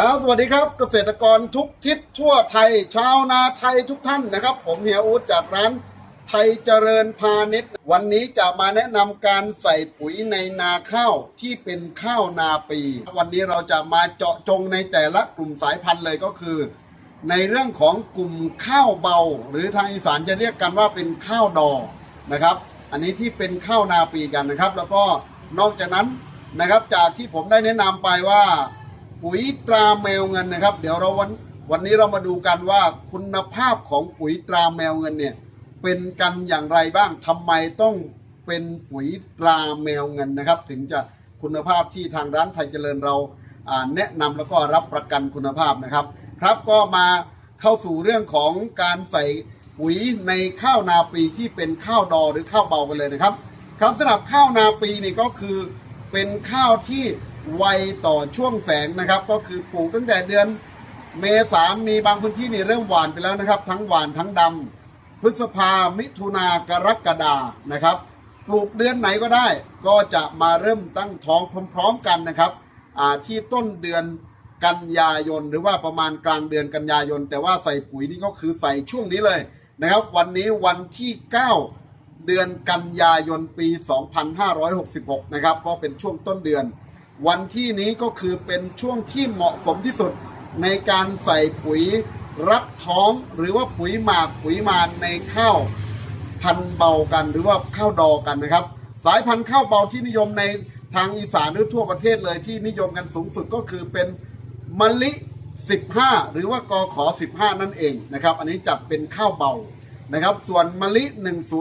ครับ สวัสดีครับเกษตรกรทุกทิศทั่วไทย ชาวนาไทยทุกท่านนะครับ ผมเฮียอูดจากร้านไทยเจริญพาณิชย์ วันนี้จะมาแนะนำการใส่ปุ๋ยในนาข้าวที่เป็นข้าวนาปี วันนี้เราจะมาเจาะจงในแต่ละกลุ่มสายพันธุ์เลยก็คือ ในเรื่องของกลุ่มข้าวเบา หรือทางอีสานจะเรียกกันว่าเป็นข้าวดอนะครับ อันนี้ที่เป็นข้าวนาปีกันนะครับ แล้วก็นอกจากนั้นนะครับจากที่ผมได้แนะนำไปว่า ปุ๋ยตราแมวเงินนะครับ เดี๋ยวเราวันวันนี้เรามาดูกันว่าคุณภาพของปุ๋ยตราแมวเงินเนี่ยเป็นกันอย่างไรบ้างทำไมต้องเป็นปุ๋ยตราแมวเงินนะครับ ถึงจะคุณภาพที่ทางร้านไทยเจริญเราแนะนำแล้วก็รับประกันคุณภาพนะครับ ครับก็มาเข้าสู่เรื่องของการใส่ปุ๋ยในข้าวนาปีที่เป็นข้าวดอหรือข้าวเบากันเลยนะครับ ครับสำหรับข้าวนาปีนี่ก็คือเป็นข้าวที่ ไวต่อช่วงแสงนะครับ ก็คือปลูกตั้งแต่เดือนเมษามีบางพื้นที่นี่เริ่มหวานไปแล้วนะครับ ทั้งหวานทั้งดำพฤษภามิถุนากรกฎานะครับ ปลูกเดือนไหนก็ได้ ก็จะมาเริ่มตั้งท้องพร้อมๆกันนะครับที่ต้นเดือนกันยายนหรือว่าประมาณกลางเดือนกันยายน แต่ว่าใส่ปุ๋ยนี่ก็คือใส่ช่วงนี้เลยนะครับ วันนี้วันที่ 9 เดือนกันยายนปี 2566 นะครับ ก็เป็นช่วงต้นเดือน วันที่นี้ก็คือเป็นช่วงที่เหมาะสมที่สุดในการใส่ปุ๋ยรับท้องหรือว่าปุ๋ยหมากปุ๋ยมานในข้าวพันเบากันหรือว่าข้าวดอกันนะครับ สายพันธุ์ข้าวเบาที่นิยมในทางอีสานหรือทั่วประเทศเลยที่นิยมกันสูงสุดก็คือเป็นมะลิ 15 หรือว่ากอขอ 15 นั่นเองนะครับ อันนี้จัดเป็นข้าวเบานะครับ ส่วนมะลิ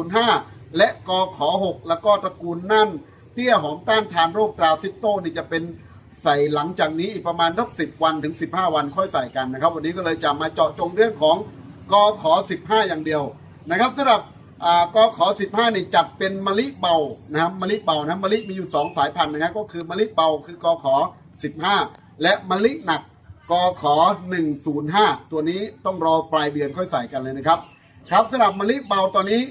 105 และกอขอ 6 แล้วก็ตระกูลนั่น เตี้ยหอมต้านทานโรคตราซิโตนี่จะเป็นใส่หลังจากนี้อีกประมาณสักสิวันถึง 15 วันค่อยใส่กันนะครับ วันนี้ก็เลยจะมาเจาะจงเรื่องของกอขอ 15 อย่างเดียวนะครับสำหรับอ่ากอขอ 15นี่จัดเป็นมะลิเบานะครับมะลิเบานะมะลิมีอยู่ 2 สายพันธุ์นะครับก็คือมะลิเบาคือกอขอ 15 และมะลิหนักกอขอ 105 ตัวนี้ต้องรอปลายเดือนค่อยใส่กันเลยนะครับ ครับสำหรับมะลิเบาตอนนี้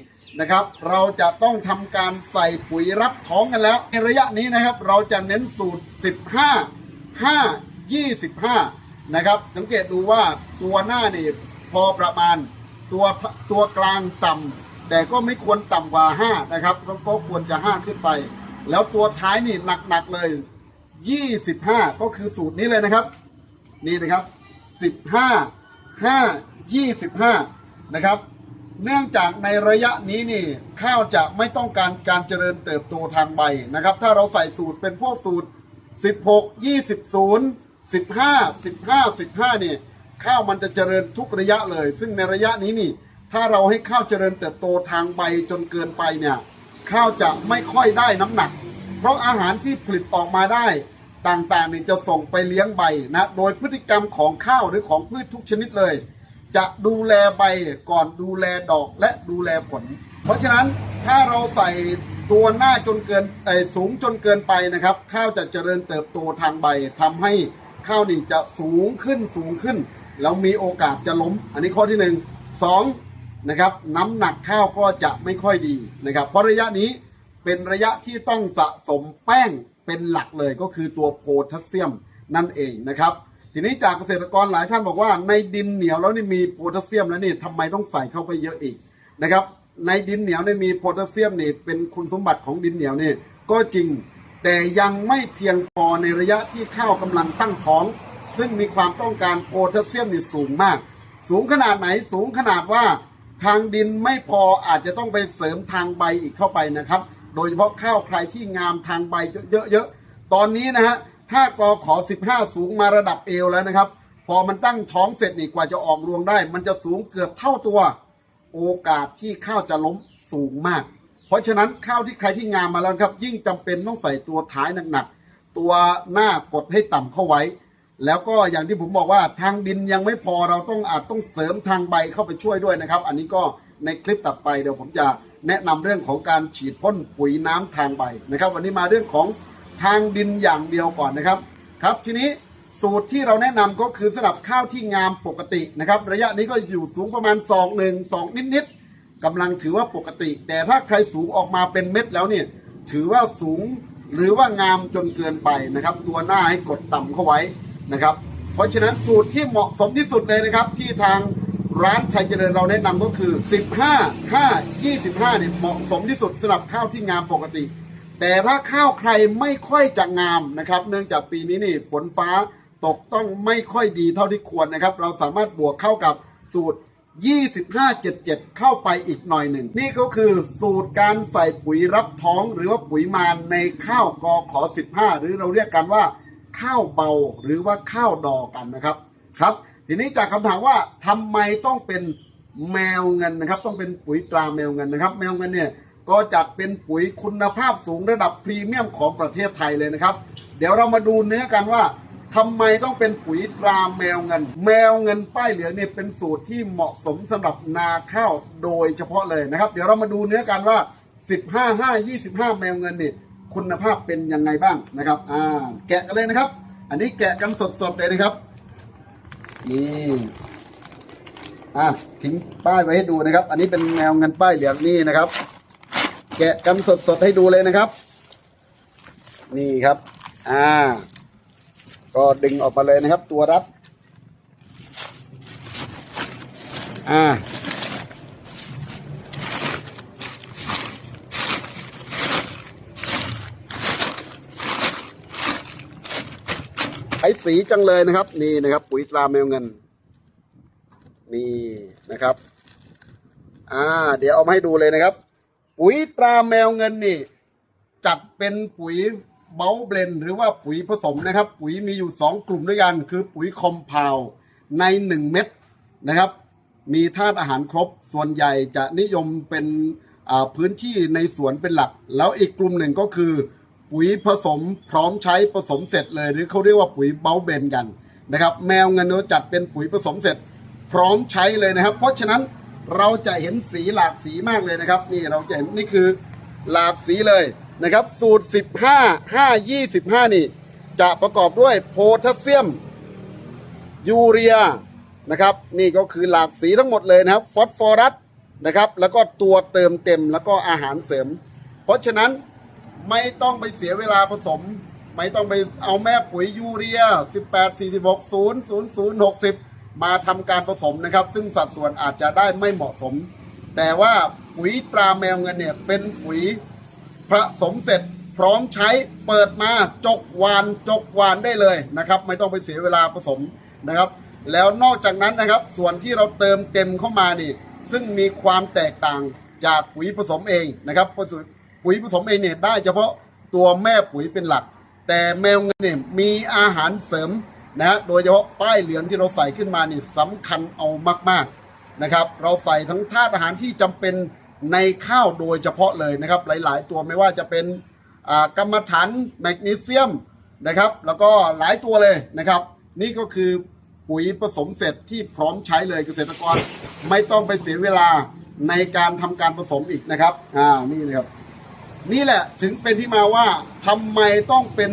นะครับ เราจะต้องทำการใส่ปุ๋ยรับท้องกันแล้ว ในระยะนี้นะครับ เราจะเน้นสูตร 15 5 25 นะครับ สังเกตดูว่าตัวหน้านี่พอประมาณตัวตัวกลางต่ำแต่ก็ไม่ควรต่ำกว่า 5 นะครับก็ก็ควรจะ 5 ขึ้นไป แล้วตัวท้ายนี่หนักๆเลย 25 ก็คือสูตรนี้เลยนะครับ นี่นะครับ 15 5 25 นะครับ เนื่องจากในระยะนี้นี่ข้าวจะไม่ต้องการการเจริญเติบโตทางใบนะครับ ถ้าเราใส่สูตรเป็นพวกสูตร 16 20 0 15 15 15เนี่ยข้าวมันจะเจริญทุกระยะเลย ซึ่งในระยะนี้นี่ ถ้าเราให้ข้าวเจริญเติบโตทางใบจนเกินไปเนี่ยข้าวจะไม่ค่อยได้น้ำหนัก เพราะอาหารที่ผลิตออกมาได้ต่างๆนี่จะส่งไปเลี้ยงใบนะโดยพฤติกรรมของข้าวหรือของพืชทุกชนิดเลย จะดูแลใบก่อนดูแลดอกและดูแลผล เพราะฉะนั้นถ้าเราใส่ตัวหน้าจนเกินเอ่อสูงจนเกินไปนะครับ ข้าวจะเจริญเติบโตทางใบทำให้ข้าวนี่จะสูงขึ้นสูงขึ้น แล้วมีโอกาสจะล้ม อันนี้ข้อที่หนึ่งสองนะครับน้ำหนักข้าวก็จะไม่ค่อยดีนะครับเพราะระยะนี้เป็นระยะที่ต้องสะสมแป้งเป็นหลักเลยก็คือตัวโพแทสเซียมนั่นเองนะครับ ทีนี้จากเกษตรกรหลายท่านบอกว่า ในดินเหนียวแล้วนี่มีโพแทสเซียมแล้วนี่ทำไมต้องใส่เข้าไปเยอะอีกนะครับ ในดินเหนียวนี่มีโพแทสเซียมนี่เป็นคุณสมบัติของดินเหนียวนี่ก็จริงแต่ยังไม่เพียงพอในระยะที่ข้าวกำลังตั้งท้อง ซึ่งมีความต้องการโพแทสเซียมนี่สูงมาก สูงขนาดไหนสูงขนาดว่าทางดินไม่พออาจจะต้องไปเสริมทางใบอีกเข้าไปนะครับ โดยเฉพาะข้าวใครที่งามทางใบเยอะๆตอนนี้นะฮะ ถ้ากอขอ 15 สูงมาระดับเอวแล้วนะครับ พอมันตั้งท้องเสร็จนี่กว่าจะออกรวงได้ มันจะสูงเกือบเท่าตัว โอกาสที่ข้าวจะล้มสูงมาก เพราะฉะนั้นข้าวที่ใครที่งามมาแล้วครับ ยิ่งจำเป็นต้องใส่ตัวท้ายหนักๆตัวหน้ากดให้ต่ำเข้าไว้ แล้วก็อย่างที่ผมบอกว่าทางดินยังไม่พอเราต้องอาจต้องเสริมทางใบเข้าไปช่วยด้วยนะครับ อันนี้ก็ในคลิปตัดไปเดี๋ยวผมจะแนะนำเรื่องของการฉีดพ่นปุ๋ยน้ำทางใบนะครับ วันนี้มาเรื่องของ ทางดินอย่างเดียวก่อนนะครับครับทีนี้สูตรที่เราแนะนำก็คือสำหรับข้าวที่งามปกตินะครับ ระยะนี้ก็อยู่สูงประมาณ2 1 2นิดๆกำลังถือว่าปกติ แต่ถ้าใครสูงออกมาเป็นเม็ดแล้วเนี่ยถือว่าสูงหรือว่างามจนเกินไปนะครับ ตัวหน้าให้กดต่ำเข้าไว้นะครับ เพราะฉะนั้นสูตรที่เหมาะสมที่สุดเลยนะครับ ที่ทางร้านไทยเจริญเราแนะนำก็คือ 15 5 25เนี่ยเหมาะสมที่สุดสำหรับข้าวที่งามปกติ แต่ถ้าข้าวใครไม่ค่อยจะงามนะครับ เนื่องจากปีนี้นี่ฝนฟ้าตกต้องไม่ค่อยดีเท่าที่ควรนะครับ เราสามารถบวกเข้ากับสูตร 2577 เข้าไปอีกหน่อยหนึ่ง นี่ก็คือสูตรการใส่ปุ๋ยรับท้องหรือว่าปุ๋ยมารในข้าวกอขอ 15 หรือเราเรียกกันว่า ข้าวเบาหรือว่าข้าวดอกันนะครับครับ ทีนี้จากคำถามว่าทำไมต้องเป็นแมวเงินนะครับ ต้องเป็นปุ๋ยตราแมวเงินนะครับ แมวเงินเนี่ย ก็จัดเป็นปุ๋ยคุณภาพสูงระดับพรีเมียมของประเทศไทยเลยนะครับ เดี๋ยวเรามาดูเนื้อกันว่าทำไมต้องเป็นปุ๋ยตราแมวเงิน แมวเงินป้ายเหลืองเนี่ยเป็นสูตรที่เหมาะสมสำหรับนาข้าวโดยเฉพาะเลยนะครับ เดี๋ยวเรามาดูเนื้อกันว่า 15 5 25 แมวเงินเนี่ยคุณภาพเป็นยังไงบ้างนะครับ อ่า แกะกันเลยนะครับ อันนี้แกะกันสดๆเลยนะครับ นี่ อะทิ้งป้ายไว้ให้ดูนะครับ อันนี้เป็นแมวเงินป้ายเหลืองนี่นะครับ แกะกันสดๆให้ดูเลยนะครับ นี่ครับ อ่า ก็ดึงออกมาเลยนะครับ ตัวรัด อ่าไอ้สีจังเลยนะครับ นี่นะครับ ปุ๋ยตราแมวเงิน นี่นะครับ อ่า เดี๋ยวเอามาให้ดูเลยนะครับ ปุ๋ยตราแมวเงินนี่ จัดเป็นปุ๋ยเบลเบลนหรือว่าปุ๋ยผสมนะครับ ปุ๋ยมีอยู่สองกลุ่มด้วยกัน คือปุ๋ยคอมเพลในหนึ่งเม็ดนะครับ มีธาตุอาหารครบส่วนใหญ่จะนิยมเป็นพื้นที่ในสวนเป็นหลัก แล้วอีกกลุ่มหนึ่งก็คือ ปุ๋ยผสมพร้อมใช้ผสมเสร็จเลย หรือเขาเรียกว่าปุ๋ยเบลเบนกันนะครับ แมวเงินจัดเป็นปุ๋ยผสมเสร็จ พร้อมใช้เลยนะครับ เพราะฉะนั้น เราจะเห็นสีหลากสีมากเลยนะครับ นี่เราจะเห็นนี่คือหลากสีเลยนะครับ สูตร 15 5 25 นี่ จะประกอบด้วยโพแทสเซียม ยูเรียนะครับ นี่ก็คือหลากสีทั้งหมดเลยนะครับ ฟอสฟอรัสนะครับ แล้วก็ตัวเติมเต็มแล้วก็อาหารเสริม เพราะฉะนั้นไม่ต้องไปเสียเวลาผสม ไม่ต้องไปเอาแม่ปุ๋ยยูเรีย 18 46 0 0 0 60 มาทำการผสมนะครับ ซึ่งสัดส่วนอาจจะได้ไม่เหมาะสม แต่ว่าปุ๋ยตราแมวเงินเนี่ยเป็นปุ๋ยผสมเสร็จพร้อมใช้เปิดมาจกวานจกวานได้เลยนะครับ ไม่ต้องไปเสียเวลาผสมนะครับ แล้วนอกจากนั้นนะครับ ส่วนที่เราเติมเต็มเข้ามานี่ ซึ่งมีความแตกต่างจากปุ๋ยผสมเองนะครับปุ๋ยผสมเองเนี่ยได้เฉพาะตัวแม่ปุ๋ยเป็นหลัก แต่แมวเงินเนี่ยมีอาหารเสริม นะฮะโดยเฉพาะป้ายเหลืองที่เราใส่ขึ้นมานี่สำคัญเอามากๆนะครับ เราใส่ทั้งธาตุอาหารที่จำเป็นในข้าวโดยเฉพาะเลยนะครับ หลาย ๆ ตัวไม่ว่าจะเป็นกรรมฐานแมกนีเซียมนะครับ แล้วก็หลายตัวเลยนะครับ นี่ก็คือปุ๋ยผสมเสร็จที่พร้อมใช้เลยเกษตรกร ไม่ต้องไปเสียเวลาในการทำการผสมอีกนะครับอ่านี่นะครับ นี่แหละถึงเป็นที่มาว่าทำไมต้องเป็น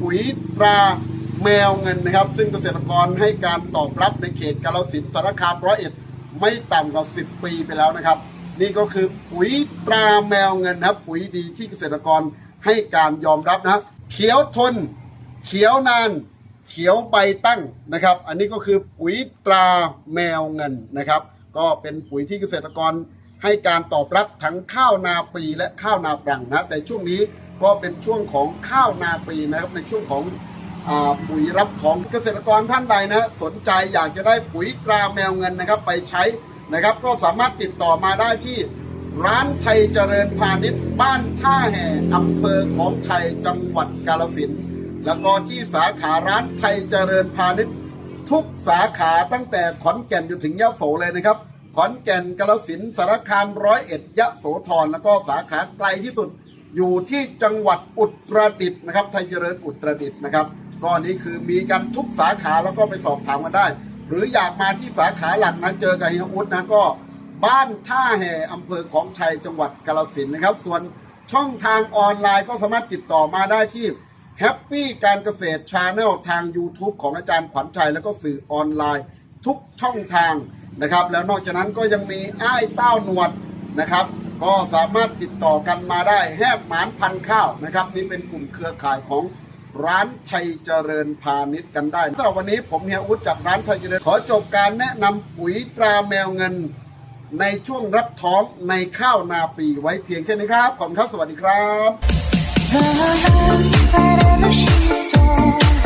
ปุ๋ยตรา แมวเงินนะครับ ซึ่งเกษตรกรให้การตอบรับในเขตกาฬสินธุ์สารคามร้อยเอ็ดไม่ต่ำกว่า 10 ปีไปแล้วนะครับ นี่ก็คือปุ๋ยตราแมวเงินนะครับ ปุ๋ยดีที่เกษตรกรให้การยอมรับนะเขียวทน เขียวนาน เขียวใบตั้งนะครับ อันนี้ก็คือปุ๋ยตราแมวเงินนะครับ ก็เป็นปุ๋ยที่เกษตรกรให้การตอบรับทั้งข้าวนาปีและข้าวนาปรังนะแต่ช่วงนี้ก็เป็นช่วงของข้าวนาปีนะครับในช่วงของ ปุ๋ยรับของเกษตรกรท่านใดนะสนใจอยากจะได้ปุ๋ยตราแมวเงินนะครับ ไปใช้นะครับ ก็สามารถติดต่อมาได้ที่ร้านไทยเจริญพาณิชย์ บ้านท่าแห่อำเภอของชัยจังหวัดกาฬสินแล้วก็ที่สาขาร้านไทยเจริญพาณิชย์ ทุกสาขาตั้งแต่ขอนแก่นจนถึงยะโสเลยนะครับ ขอนแก่นกาฬสินสารคามร้อยเอ็ดยะโสธรแล้วก็สาขาไกลที่สุด อยู่ที่จังหวัดอุตรดิตถ์นะครับไทยเจริญอุตรดิตถ์นะครับ ก็นี้คือมีกันทุกสาขาแล้วก็ไปสอบถามกันได้ หรืออยากมาที่สาขาหลักนะเจอกับเฮียอุดนะก็บ้านท่าแห่อำเภอของชัยจังหวัดกาฬสินนะครับ ส่วนช่องทางออนไลน์ก็สามารถติดต่อมาได้ที่แฮปปี้การเกษตรชาแนลทาง YouTube ของอาจารย์ขวัญชัย แล้วก็สื่อออนไลน์ทุกช่องทางนะครับ แล้วนอกจากนั้นก็ยังมีอ้ายเต้าหนวดนะครับ ก็สามารถติดต่อกันมาได้แฮบหมานพันข้าวนะครับ นี่เป็นกลุ่มเครือข่ายของ ร้านไทยเจริญพาณิชย์กันได้สำหรับวันนี้ผมเฮียอุดจากร้านไทยเจริญ ขอจบการแนะนำปุ๋ยตราแมวเงิน ในช่วงรับท้องในข้าวนาปีไว้เพียงแค่นี้ครับขอบคุณครับสวัสดีครับ The love's whatever she said.